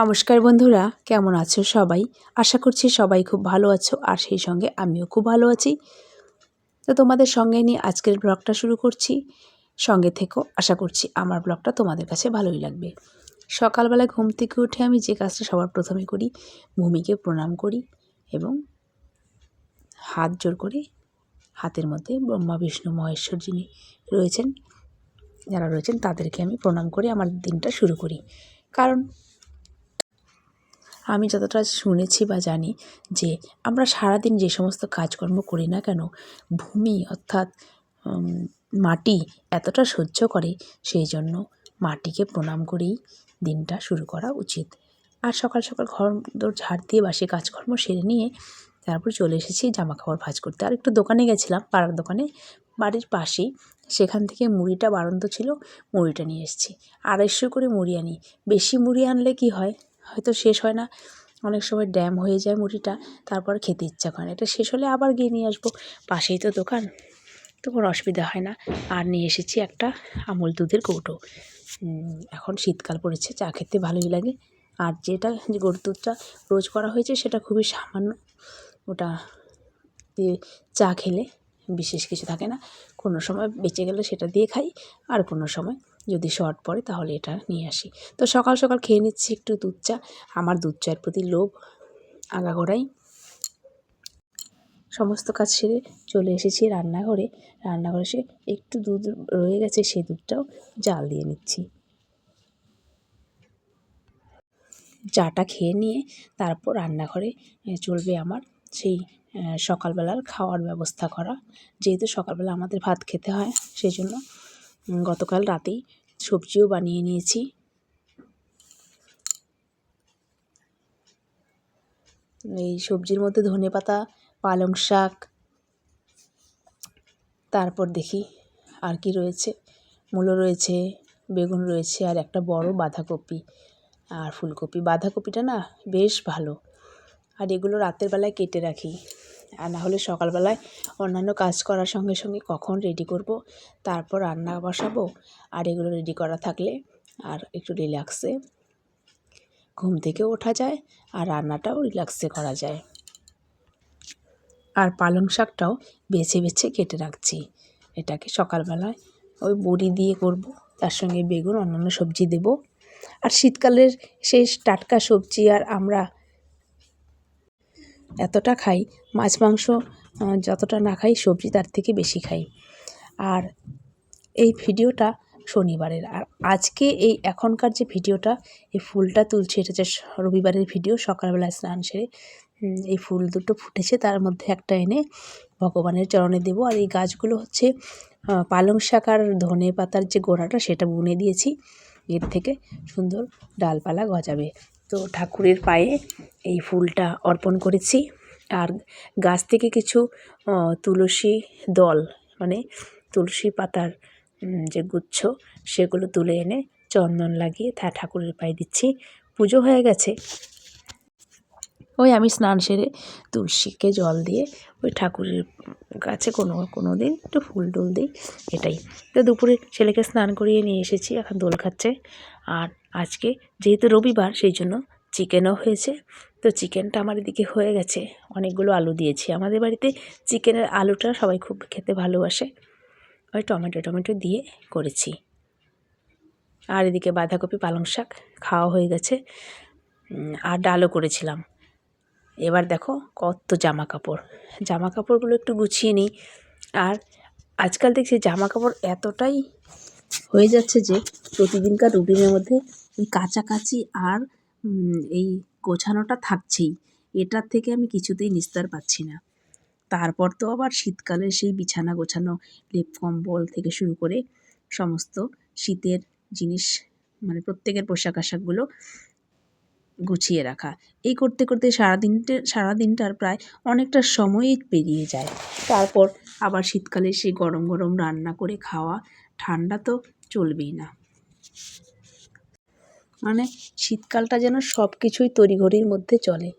নমস্কার বন্ধুরা, কেমন আছো সবাই? আশা করছি সবাই খুব ভালো আছো, আর সেই সঙ্গে আমিও খুব ভালো আছি। তো তোমাদের সঙ্গে নিয়ে আজকের ব্লগটা শুরু করছি। সঙ্গে থেকেও আশা করছি আমার ব্লগটা তোমাদের কাছে ভালোই লাগবে। সকালবেলা ঘুম থেকে উঠে আমি যে কাজটা সবার প্রথমে করি ভূমিকে প্রণাম করি এবং হাত জোর করে হাতের মধ্যে ব্রহ্মা, বিষ্ণু, মহেশ্বর যিনি রয়েছেন, যারা রয়েছেন তাদেরকে আমি প্রণাম করে আমার দিনটা শুরু করি। কারণ আমি যতটা শুনেছি বা জানি যে আমরা সারাদিন যে সমস্ত কাজকর্ম করি না কেন, ভূমি অর্থাৎ মাটি এতটা সহ্য করে, সেই জন্য মাটিকে প্রণাম করেই দিনটা শুরু করা উচিত। আর সকাল সকাল ঘর দোর ঝাড় দিয়ে বাসি কাজকর্ম সেরে নিয়ে তারপর চলে এসেছি জামা কাপড় ভাঁজ করতে। আর একটু দোকানে গেছিলাম, পাড়ার দোকানে। বাড়ির পাশেই সেখান থেকে মুড়িটা বাড়ন্ত ছিল, মুড়িটা নিয়ে এসেছি। আড়াইশো করে মুড়ি আনি। বেশি মুড়ি আনলে কি হয়? হয়তো শেষ হয় না। অনেক সময় ড্যাম হয়ে যায় মুড়িটা, তারপর খেতে ইচ্ছা করে না। এটা শেষ হলে আবার গিয়ে নিয়ে আসব। পাশেই তো দোকান, তো কোনো অসুবিধা হয় না। আর নিয়ে এসেছি একটা আমুল দুধের কৌটো। এখন শীতকাল পড়েছে, চা খেতে ভালোই লাগে। আর যেটা যে গরুর দুধটা রোজ করা হয়েছে, সেটা খুবই সামান্য। ওটা দিয়ে চা খেলে বিশেষ কিছু থাকে না। কোনো সময় বেঁচে গেলে সেটা দিয়ে খাই, আর কোনো সময় যদি শর্ট পড়ে তাহলে এটা নিয়ে আসি। তো সকাল সকাল খেয়ে নিচ্ছি একটু দুধ চা। আমার দুধ চায়ের প্রতি লোভ, আগাগোড়াই। সমস্ত কাজ সেরে চলে এসেছি রান্নাঘরে। রান্নাঘরে এসে একটু দুধ রয়ে গেছে, সেই দুধটাও জাল দিয়ে নিচ্ছি। চাটা খেয়ে নিয়ে তারপর রান্নাঘরে চলবে আমার সেই সকালবেলার খাওয়ার ব্যবস্থা করা। যেহেতু সকালবেলা আমাদের ভাত খেতে হয় সেই জন্য গতকাল রাতেই সবজিও বানিয়ে নিয়েছি। এই সবজির মধ্যে ধনে পাতা, পালং শাক, তারপর দেখি আর কি রয়েছে। মূলো রয়েছে, বেগুন রয়েছে আর একটা বড় বাঁধাকপি আর ফুলকপি। বাঁধাকপিটা না বেশ ভালো। আর এগুলো রাতের বেলায় কেটে রাখি। আর না হলে সকালবেলায় অন্যান্য কাজ করার সঙ্গে সঙ্গে কখন রেডি করব, তারপর রান্না বসাবো, আর এগুলো রেডি করা থাকলে আর একটু রিল্যাক্সে ঘুম থেকে ওঠা যায় আর রান্নাটাও রিল্যাক্সে করা যায়। আর পালং শাকটাও বেছে বেছে কেটে রাখছি। এটাকে সকালবেলায় ওই বড়ি দিয়ে করব, তার সঙ্গে বেগুন, অন্যান্য সবজি দেব। আর শীতকালের সেই টাটকা সবজি আর আমরা এতটা খাই, মাছ, মাংস যতটা না খাই, সবজি তার থেকে বেশি খাই। আর এই ভিডিওটা শনিবারের। আর আজকে এই এখনকার যে ভিডিওটা, এই ফুলটা তুলছে, এটা যে রবিবারের ভিডিও, সকালবেলা স্নান সেরে এই ফুল দুটো ফুটেছে, তার মধ্যে একটা এনে ভগবানের চরণে দেব। আর এই গাছগুলো হচ্ছে পালং শাক আর ধনে পাতার যে গোড়াটা, সেটা বুনে দিয়েছি। এর থেকে সুন্দর ডালপালা গজাবে। তো ঠাকুরের পায়ে এই ফুলটা অর্পণ করেছি। আর গাছ থেকে কিছু তুলসী দল মানে তুলসী পাতার যে গুচ্ছ, সেগুলো তুলে এনে চন্দন লাগিয়ে তা ঠাকুরের পায়ে দিচ্ছি। পুজো হয়ে গেছে। ওই আমি স্নান সেরে তুলসীকে জল দিয়ে ওই ঠাকুরের কাছে কোনো কোনো দিন একটু ফুল টুল দিই, এটাই। তো দুপুরে ছেলেকে স্নান করিয়ে নিয়ে এসেছি, এখন দোল খাচ্ছে। আর আজকে যেহেতু রবিবার সেই জন্য চিকেনও হয়েছে। তো চিকেনটা আমার এদিকে হয়ে গেছে। অনেকগুলো আলু দিয়েছি। আমাদের বাড়িতে চিকেনের আলুটা সবাই খুব খেতে ভালোবাসে। ওই টমেটো টমেটো দিয়ে করেছি। আর এদিকে বাঁধাকপি, পালং শাক খাওয়া হয়ে গেছে। আর ডালও করেছিলাম। এবার দেখো কত জামা কাপড় জামা কাপড়গুলো একটু গুছিয়ে নিই। আর আজকাল দেখছি জামা কাপড় এতটাই হয়ে যাচ্ছে যে প্রতিদিনকার রুটিনের মধ্যে এই কাছাকাছি আর এই গোছানোটা থাকছেই। এটার থেকে আমি কিছুতেই নিস্তার পাচ্ছি না। তারপর তো আবার শীতকালে সেই বিছানা গোছানো, লেপ কম্বল থেকে শুরু করে সমস্ত শীতের জিনিস মানে প্রত্যেকের পোশাক আশাকগুলো গুছিয়ে রাখা। এই করতে করতে সারাদিনটে, সারাদিনটার প্রায় অনেকটা সময়ই পেরিয়ে যায়। তারপর আবার শীতকালে সেই গরম গরম রান্না করে খাওয়া, ঠান্ডা তো চলবেই না। মানে শীতকালটা যেন সব কিছুই তড়িঘড়ির মধ্যে চলে।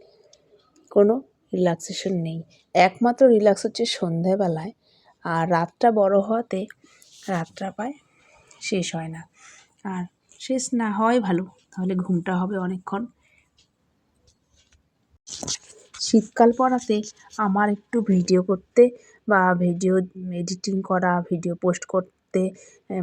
কোনো রিল্যাক্সেশন নেই। একমাত্র রিল্যাক্স হচ্ছে সন্ধেবেলায়। আর রাতটা বড় হওয়াতে রাতটা পায় শেষ হয় না। আর শেষ না হয় ভালো। তাহলে ঘুমটা হবে অনেকক্ষণ। শীতকাল পড়াতে আমার একটু ভিডিও করতে বা ভিডিও এডিটিং করা ভিডিও পোস্ট করতে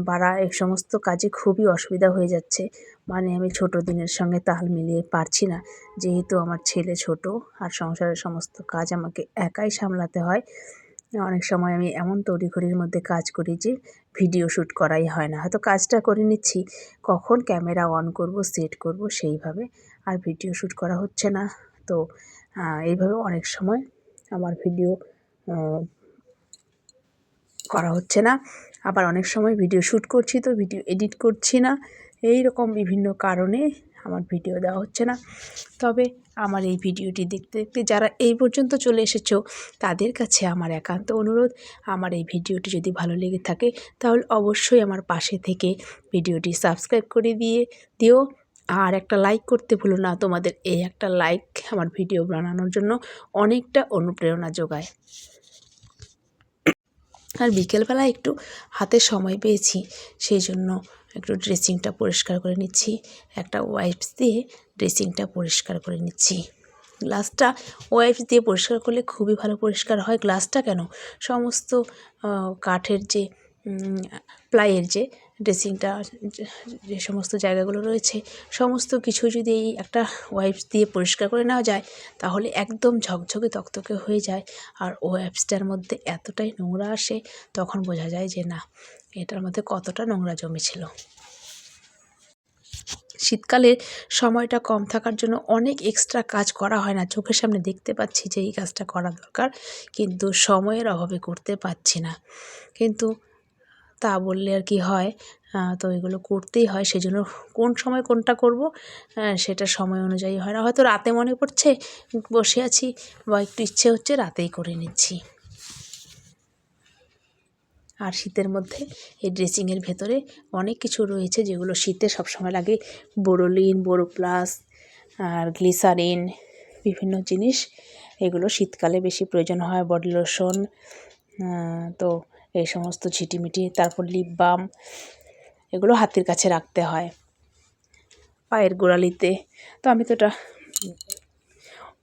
বাড়া এই সমস্ত কাজে খুবই অসুবিধা হয়ে যাচ্ছে। মানে আমি ছোটো দিনের সঙ্গে তাল মিলিয়ে পারছি না। যেহেতু আমার ছেলে ছোট আর সংসারের সমস্ত কাজ আমাকে একাই সামলাতে হয়, অনেক সময় আমি এমন তড়িঘড়ির মধ্যে কাজ করি যে ভিডিও শ্যুট করাই হয় না। হয়তো কাজটা করে নিচ্ছি, কখন ক্যামেরা অন করব, সেট করব সেইভাবে আর ভিডিও শ্যুট করা হচ্ছে না। তো এইভাবে অনেক সময় আমার ভিডিও করা হচ্ছে না। আবার অনেক সময় ভিডিও শ্যুট করছি তো ভিডিও এডিট করছি না। এই রকম বিভিন্ন কারণে আমার ভিডিও দেওয়া হচ্ছে না। তবে আমার এই ভিডিওটি দেখতে দেখতে যারা এই পর্যন্ত চলে এসেছ, তাদের কাছে আমার একান্ত অনুরোধ, আমার এই ভিডিওটি যদি ভালো লেগে থাকে, তাহলে অবশ্যই আমার পাশে থেকে ভিডিওটি সাবস্ক্রাইব করে দিয়ে দিও। আর একটা লাইক করতে ভুলো না, তোমাদের এই একটা লাইক আমার ভিডিও বানানোর জন্য অনেকটা অনুপ্রেরণা যোগায়। আর বিকেলবেলা একটু হাতে সময় পেয়েছি, সেই জন্য একটু ড্রেসিংটা পরিষ্কার করে নিচ্ছি। একটা ওয়াইপস দিয়ে ড্রেসিংটা পরিষ্কার করে নিচ্ছি। গ্লাসটা ওয়াইপস দিয়ে পরিষ্কার করলে খুবই ভালো পরিষ্কার হয়। গ্লাসটা কেন? সমস্ত কাঠের যে প্লাইয়ের যে ড্রেসিংটা যে সমস্ত জায়গাগুলো রয়েছে, সমস্ত কিছু যদি এই একটা ওয়াইপস দিয়ে পরিষ্কার করে নেওয়া যায়, তাহলে একদম ঝকঝকে তকতকে হয়ে যায়। আর ওয়াইপসটার মধ্যে এতটাই নোংরা আসে, তখন বোঝা যায় যে না, এটার মধ্যে কতটা নোংরা জমেছিল শীতকালে সময়টা কম থাকার জন্য অনেক এক্সট্রা কাজ করা হয় না। চোখের সামনে দেখতে পাচ্ছি যে এই কাজটা করা দরকার, কিন্তু সময়ের অভাবে করতে পারছি না। কিন্তু তা বললে আর কি হয়। তো এগুলো করতেই হয়, সেজন্য কোন সময় কোনটা করব সেটা সময় অনুযায়ী হয় না। হয়তো রাতে মনে পড়ছে, বসে আছি বা একটু ইচ্ছে হচ্ছে রাতেই করে নিচ্ছি। আর শীতের মধ্যে এই ড্রেসিংয়ের ভেতরে অনেক কিছু রয়েছে যেগুলো শীতে সবসময় লাগে। বোরোলিন বোরো প্লাস আর গ্লিসারিন, বিভিন্ন জিনিস। এগুলো শীতকালে বেশি প্রয়োজন হয়, বডি লোশন তো এই সমস্ত ঝিটিমিটি, তারপর লিপ বাম এগুলো হাতের কাছে রাখতে হয় পায়ের গোড়ালিতে। তো আমি তো এটা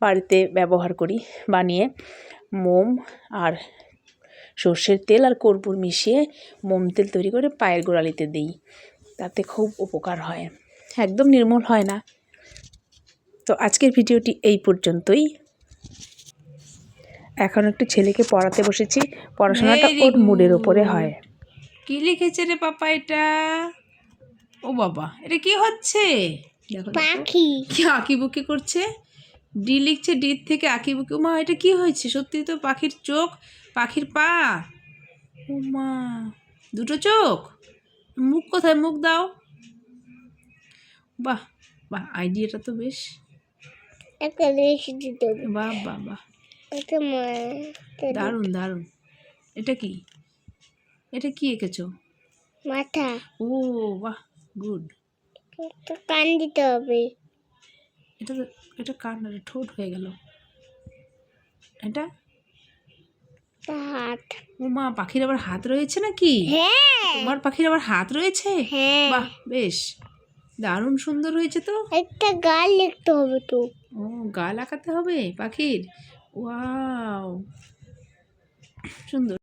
বাড়িতে ব্যবহার করি, বানিয়ে মোম আর সর্ষের তেল আর কর্পূর মিশিয়ে মোম তেল তৈরি করে পায়ের গোড়ালিতে দিই, তাতে খুব উপকার হয়। একদম নির্মূল হয় না। তো আজকের ভিডিওটি এই পর্যন্তই। এখন একটু ছেলেকে পড়াতে বসেছি। পড়াশোনাটা ওর মুডের ওপরে হয়। কি লিখেছে রে পাপা এটা? ও বাবা এটা কি হচ্ছে? দেখো পাখি। কি আঁকিবুকি করছে? ডি লিখছে ডির থেকে আঁকিবুকি মা এটা কি হয়েছে? সত্যি তো পাখির চোখ পাখির পা। ও মা দুটো চোখ? মুখ কোথায়? মুখ দাও। বাহ বাহ আইডিয়াটা তো বেশ। বাহ বাহ বাহ। দারুণ দারুণ। এটা কি? এটা কি এঁকেছো? মাথা। ও বাহ গুড। কান দিতে হবে। এটা এটা কান ঠোঁট হয়ে গেল। এটা হাত। ও মা পাখির আবার হাত রয়েছে নাকি? হ্যাঁ। তোমার পাখির আবার হাত রয়েছে? হ্যাঁ। বাহ বেশ। দারুণ সুন্দর হয়েছে তো। একটা গাল লিখতে হবে তো। ও গাল আঁকাতে হবে পাখির? ওয়াও সুন্দর